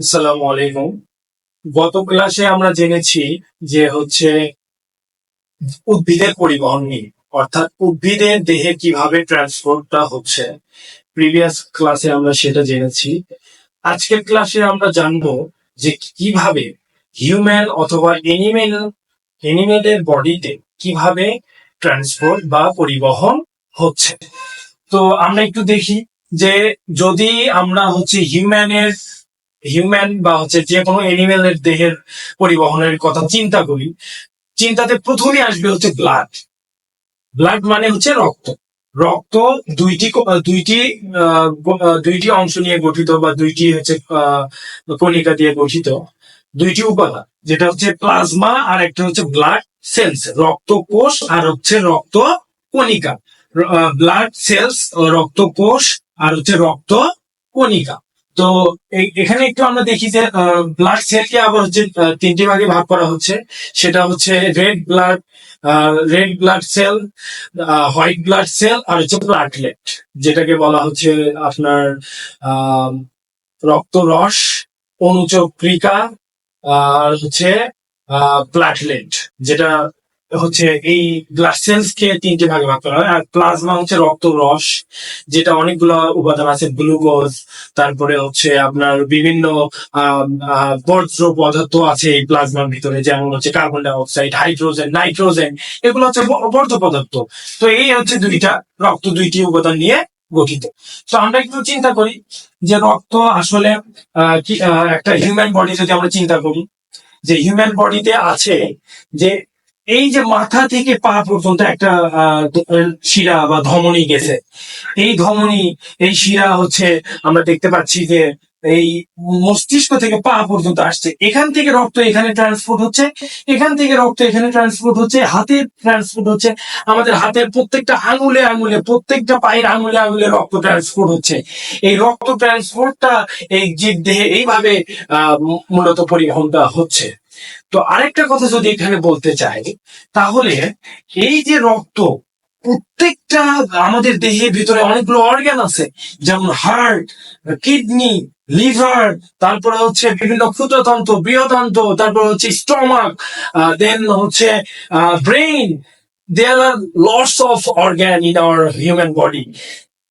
আসসালামু আলাইকুম। গত ক্লাসে আমরা জেনেছি যে হচ্ছে উদ্ভিদের পরিবহন নিয়ে, অর্থাৎ উদ্ভিদের দেহে কীভাবে ট্রান্সপোর্টটা হচ্ছে। প্রিভিয়াস ক্লাসে আমরা সেটা জেনেছি। আজকের ক্লাসে আমরা জানব যে কীভাবে হিউম্যান অথবা এনিমেল এনিমেলের বডিতে কীভাবে ট্রান্সপোর্ট বা পরিবহন হচ্ছে। তো আমরা একটু দেখি যে যদি আমরা হচ্ছে হিউম্যানের হিউম্যান বা হচ্ছে যে কোনো এনিমেলের দেহের পরিবহনের কথা চিন্তা করি, চিন্তাতে প্রথমে আসবে হচ্ছে ব্লাড ব্লাড মানে হচ্ছে রক্ত। রক্ত দুইটি দুইটি দুইটি অংশ নিয়ে গঠিত বা দুইটি হচ্ছে কণিকা দিয়ে গঠিত দুইটি উপাদান যেটা হচ্ছে প্লাজমা আর একটা হচ্ছে ব্লাড সেলস রক্ত কোষ আর হচ্ছে রক্ত কণিকা। ব্লাড সেলস রক্ত কোষ আর হচ্ছে রক্ত কণিকা। তো এখানে একটু আমরা দেখি যে ব্লাড সেলকে আবার হচ্ছে তিনটি ভাগে ভাগ করা হচ্ছে। সেটা হচ্ছে red blood red blood cell white blood cell আর হচ্ছে প্লাটলেট যেটাকে বলা হচ্ছে আপনার আহ, রক্তরস অনুচক্রিকা আর হচ্ছে প্লাটলেট যেটা হচ্ছে এই ব্লাড সেলস কে তিনটে ভাগে ভাগ করা হয়, আর প্লাজমা হচ্ছে রক্ত রস যেটা অনেকগুলো উপাদান আছে গ্লুকোজ তারপরে হচ্ছে আপনার বিভিন্ন বর্জ্য পদার্থ আছে এই প্লাজমার ভিতরে, যেমন হচ্ছে carbon dioxide hydrogen nitrogen এগুলো হচ্ছে বর্জ্য পদার্থ। তো এই হচ্ছে দুইটা, রক্ত দুইটি উপাদান নিয়ে গঠিত। তো আমরা একটু চিন্তা করি যে রক্ত আসলে একটা হিউম্যান বডি যদি আমরা চিন্তা করি, যে হিউম্যান বডিতে আছে যে এই যে মাথা থেকে পা পর্যন্ত একটা শিরা বা ধমনী গেছে। এই ধমনী এই শিরা হচ্ছে আমরা দেখতে পাচ্ছি যে এই মস্তিষ্ক থেকে পা পর্যন্ত আসছে। এখান থেকে রক্ত এখানে ট্রান্সপোর্ট হচ্ছে এখান থেকে রক্ত এখানে ট্রান্সপোর্ট হচ্ছে হাতে ট্রান্সপোর্ট হচ্ছে আমাদের হাতের প্রত্যেকটা আঙুলে আঙুলে প্রত্যেকটা পায়ের আঙুলে আঙুলে রক্ত ট্রান্সপোর্ট হচ্ছে। এই রক্ত ট্রান্সপোর্টটা এই জীব দেহে এইভাবে আহ, মূলত পরিবহনটা হচ্ছে। তো আরেকটা কথা যদি এখানে বলতে চাই, তাহলে এই যে রক্ত, প্রত্যেকটা আমাদের দেহের ভিতরে অনেকগুলো অর্গান আছে, যেমন হার্ট কিডনি লিভার তারপরে হচ্ছে বিভিন্ন ক্ষুদ্রতন্ত্র, বৃহতন্ত্র, তারপরে হচ্ছে স্টমাক দেন হচ্ছে brain there are lots of organ in our human body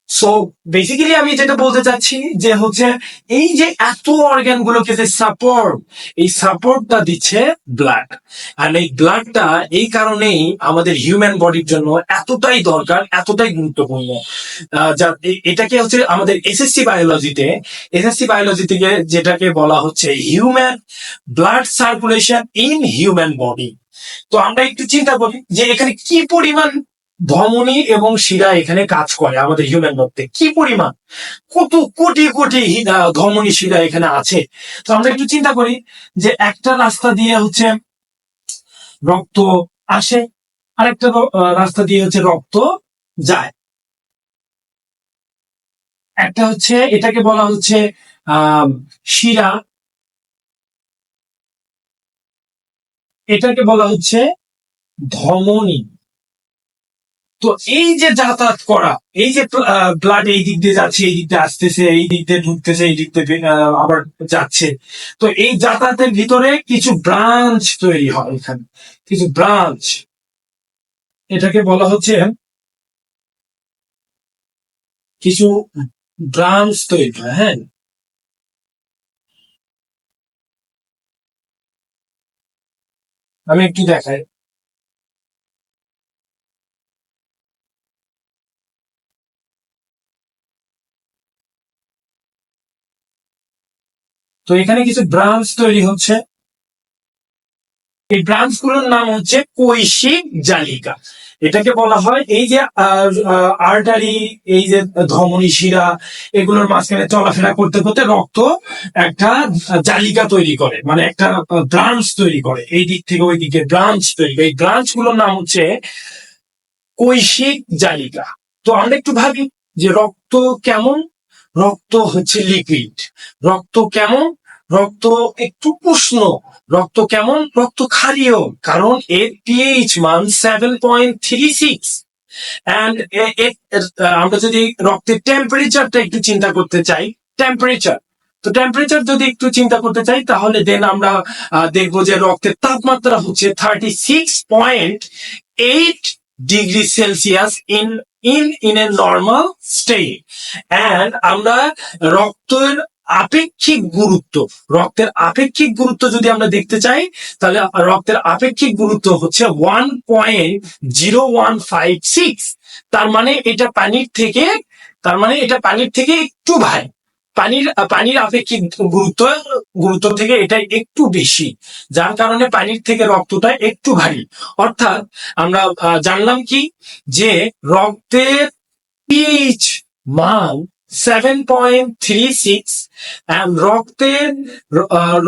so basically আমি যেটা বলতে চাচ্ছি যে হচ্ছে এই যে এত অর্গান গুলোকে যে সাপোর্ট এই সাপোর্টটা দিচ্ছে ব্লাড আর এই ব্লাডটা এই কারণেই আমাদের হিউম্যান বডির জন্য এতটাই দরকার, এতটাই গুরুত্বপূর্ণ। যা এটাকে হচ্ছে আমাদের এসএসসি বায়োলজিতে এসএসসি বায়োলজি থেকে যেটাকে বলা হচ্ছে human blood circulation in human body তো আমরা একটু চিন্তা করি যে এখানে কি পরিমাণ ধমনী এবং শিরা এখানে কাজ করে আমাদের হিউম্যান মধ্যে। কি পরিমাণ? কত কোটি কোটি ধমনী, শিরা এখানে আছে। তো আমরা একটু চিন্তা করি যে একটা রাস্তা দিয়ে হচ্ছে রক্ত আসে, আরেকটা রাস্তা দিয়ে হচ্ছে রক্ত যায়। একটা হচ্ছে এটাকে বলা হচ্ছে শিরা। এটাকে বলা হচ্ছে ধমনী। তো এই যে যাতায়াত করা, এই যে ব্লাড এই দিক দিয়ে যাচ্ছে, এই দিক দিয়ে আসতেছে, এই দিক দিয়ে ঢুকতেছে, এই দিক দিয়ে আবার যাচ্ছে। তো এই যাতায়াতের ভিতরে কিছু ব্রাঞ্চ তৈরি হয় এখানে। কিছু ব্রাঞ্চ এটাকে বলা হচ্ছে কিছু ব্রাঞ্চ তৈরি হয় হ্যাঁ। আমি একটু দেখাই। তো এখানে কিছু ব্রাঞ্চ তৈরি হচ্ছে। এই ব্রাঞ্চগুলোর নাম হচ্ছে কৈশিক জালিকা। এটাকে বলা হয় এই যে আর্টারি এই যে ধমনী শিরা, এগুলোর মাঝখানে চলাফেরা করতে করতে রক্ত একটা জালিকা তৈরি করে মানে একটা ব্রাঞ্চ তৈরি করে। এই দিক থেকে ওই দিকে ব্রাঞ্চ তৈরি করে। এই ব্রাঞ্চগুলোর নাম হচ্ছে কৈশিক জালিকা। তো আমরা একটু ভাবি যে রক্ত কেমন? রক্ত হচ্ছে লিকুইড রক্ত কেমন? রক্ত একটু উষ্ণ। রক্ত কেমন? রক্ত ক্ষারীয়, কারণ এর পিএইচ মান seven point three six and আমরা যদি রক্তের টেম্পারেচারটা একটু চিন্তা করতে চাই টেম্পারেচার তো টেম্পারেচার যদি একটু চিন্তা করতে চাই, তাহলে দেন আমরা দেখব যে রক্তের তাপমাত্রা হচ্ছে thirty six point eight degree Celsius in in in a normal stay and আমরা রক্তের আপেক্ষিক গুরুত্ব। রক্তের আপেক্ষিক গুরুত্ব যদি আমরা দেখতে চাই, তাহলে রক্তের আপেক্ষিক গুরুত্ব হচ্ছে one point zero one five six তার মানে এটা পানির থেকে, তার মানে এটা পানির থেকে একটু ভাই পানির পানির আপেক্ষিক গুরুত্ব গুরুত্ব থেকে এটা একটু বেশি। যার কারণে পানির থেকে রক্তটা একটু ভারী। অর্থাৎ আমরা জানলাম কি? যে রক্তের পিএইচ মান seven point three six and রক্তের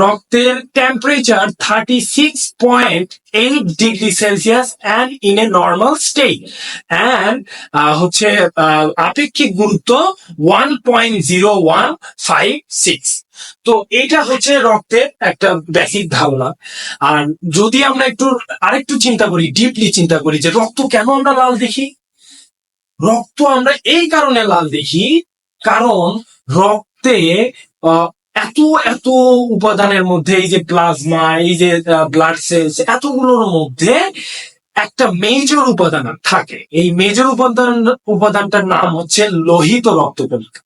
রক্তের temperature thirty six point eight degree Celsius and in a normal state and হচ্ছে আহ, আপেক্ষিক গুরুত্ব one point zero one five six তো এটা হচ্ছে রক্তের একটা বেসিক ধারণা। আর যদি আমরা একটু আরেকটু চিন্তা করি ডিপলি চিন্তা করি যে রক্ত কেন আমরা লাল দেখি? রক্ত আমরা এই কারণে লাল দেখি কারণ রক্তে এত এত উপাদানের মধ্যে এই যে প্লাজমা, এই যে ব্লাড সেলস এতগুলোর মধ্যে একটা মেজর উপাদান থাকে। এই মেজর উপাদান, উপাদানটার নাম হচ্ছে লোহিত রক্তকণিকা।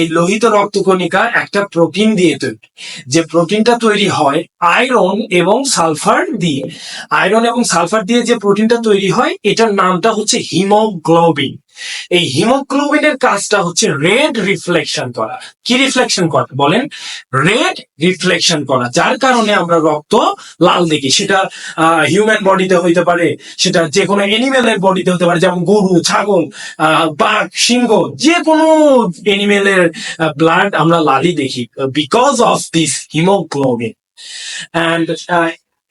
এই লোহিত রক্তকণিকা একটা প্রোটিন দিয়ে তৈরি। যে প্রোটিনটা তৈরি হয় আয়রন এবং সালফার দিয়ে। আয়রন এবং সালফার দিয়ে যে প্রোটিনটা তৈরি হয়, এটার নামটা হচ্ছে হিমোগ্লোবিন এই হিমোগ্লোবিনের কাজটা হচ্ছে রেড রিফ্লেকশন করা। কি রিফ্লেকশন করা? বলেন, রেড রিফ্লেকশন করা। যার কারণে আমরা রক্ত লাল দেখি। সেটা হিউম্যান বডিতে হইতে পারে, সেটা যে কোনো এনিমেলের বডিতে হতে পারে, যেমন গরু, ছাগল বাঘ, সিংহ যে কোনো এনিমেলের ব্লাড আমরা লালই দেখি। Because of this haemoglobin. And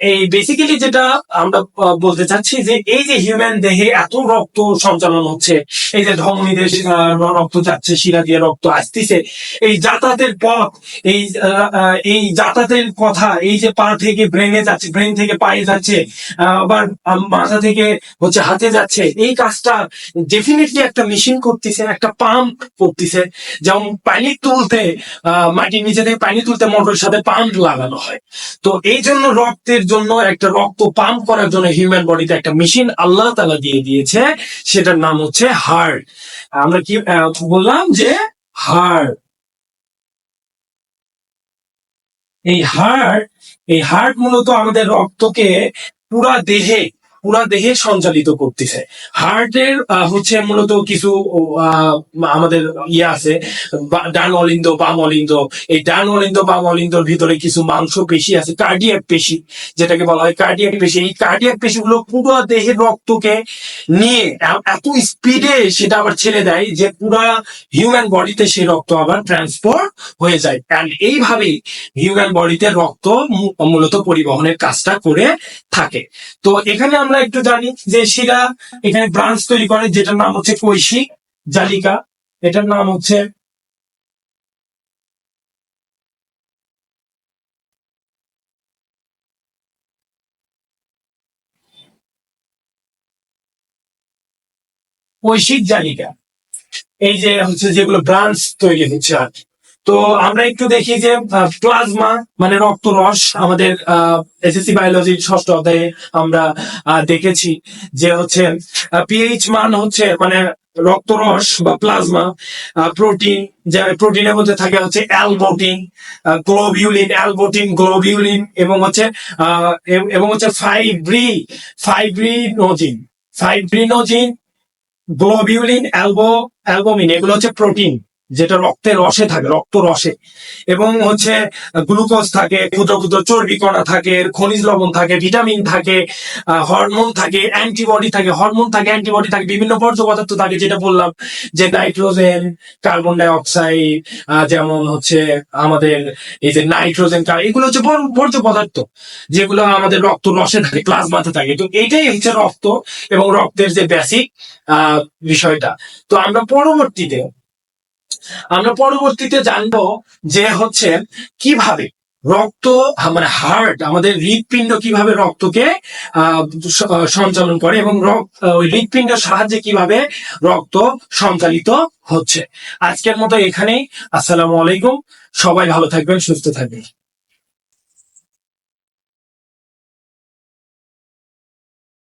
এই বেসিক্যালি যেটা আমরা বলতে চাচ্ছি যে এই যে হিউম্যান দেহে এত রক্ত সঞ্চালন হচ্ছে, এই যে ধমনীদের রক্ত যাচ্ছে, শিরা দিয়ে রক্ত আসতেছে, এই যাতায়াতের পথ, এই এই যাতায়াতের কথা, এই যে পা থেকে ব্রেনে যাচ্ছে ব্রেন থেকে পায়ে যাচ্ছে আবার মাথা থেকে হচ্ছে হাতে যাচ্ছে, এই কাজটা ডেফিনেটলি একটা মেশিন করতেছে, একটা পাম্প করতেছে, যেমন পানি তুলতে মাটির নিচে থেকে পানি তুলতে মোটরের সাথে পাম্প লাগানো হয়। তো এই জন্য রক্তের জন্য একটা রক্ত পাম্প করার জন্য হিউম্যান বডিতে একটা মেশিন আল্লাহ তালা দিয়ে দিয়েছে, সেটার নাম হচ্ছে হার্ট আমরা কি বললাম যে হার্ট এই হার্ট এই হার্ট মূলত আমাদের রক্তকে পুরা দেহে পুরা দেহে সঞ্চালিত করতেছে। হার্টের হচ্ছে মূলত কিছু আমাদের ইয়ে আছে ডান অলিন্দ বাম অলিন্দ এই ডান অলিন্দ বাম অলিন্দর ভিতরে কিছু মাংস পেশি আছে কার্ডিয়াক পেশি, যেটাকে বলা হয় কার্ডিয়াক পেশি। এই কার্ডিয়াক পেশিগুলো পুরো দেহের রক্তকে নিয়ে এত স্পিডে সেটা আবার ছেড়ে দেয় যে পুরা হিউম্যান বডিতে সেই রক্ত আবার ট্রান্সপোর্ট হয়ে যায়। অ্যান্ড এইভাবেই হিউম্যান বডিতে রক্ত মূলত পরিবহনের কাজটা করে থাকে। তো এখানে আমরা একটু জানি যে শিরা এখানে ব্রাঞ্চ তৈরি করে, যেটার নাম হচ্ছে কৈশিক জালিকা এটার নাম হচ্ছে কৈশিক জালিকা এই যে হচ্ছে যেগুলো ব্রাঞ্চ তৈরি হচ্ছে আর কি। তো আমরা একটু দেখি যে প্লাজমা মানে রক্তরস আমাদের এসএসসি বায়োলজির ষষ্ঠ অধ্যায়ে আমরা দেখেছি যে হচ্ছে পিএইচ মান হচ্ছে মানে রক্তরস বা প্লাজমা প্রোটিন যা প্রোটিনের মধ্যে থাকে হচ্ছে অ্যালবোটিন গ্লোবিউলিন অ্যালবোটিন গ্লোবিউলিন এবং হচ্ছে এবং হচ্ছে ফাইব্রি ফাইব্রিনোজিন ফাইব্রিনোজিন গ্লোবিউলিন অ্যালবো অ্যালবুমিন এগুলো হচ্ছে প্রোটিন যেটা রক্তের রসে থাকে, রক্ত রসে। এবং হচ্ছে গ্লুকোজ থাকে, ক্ষুদ্র ক্ষুদ্র চর্বি কণা থাকে খনিজ লবণ থাকে, ভিটামিন থাকে হরমোন থাকে, অ্যান্টিবডি থাকে, হরমোন থাকে, অ্যান্টিবডি থাকে, বিভিন্ন বর্জ্য পদার্থ থাকে, যেটা বললাম যে নাইট্রোজেন, কার্বন ডাই অক্সাইড যেমন হচ্ছে আমাদের এই যে নাইট্রোজেন এগুলো হচ্ছে বর্জ্য পদার্থ, যেগুলো আমাদের রক্ত রসে থাকে প্লাজমাতে থাকে। তো এটাই হচ্ছে রক্ত এবং রক্তের যে বেসিক বিষয়টা। তো আমরা পরবর্তীতে আমরা পরবর্তীতে জানব যে হচ্ছে কীভাবে রক্ত মানে হার্ট আমাদের হৃদপিণ্ড কীভাবে রক্তকে সঞ্চালন করে এবং রক্ত ওই হৃদপিণ্ডের সাহায্যে কীভাবে রক্ত সঞ্চালিত হচ্ছে। আজকের মতো এখানেই। আসসালামু আলাইকুম। সবাই ভালো থাকবেন, সুস্থ থাকবেন।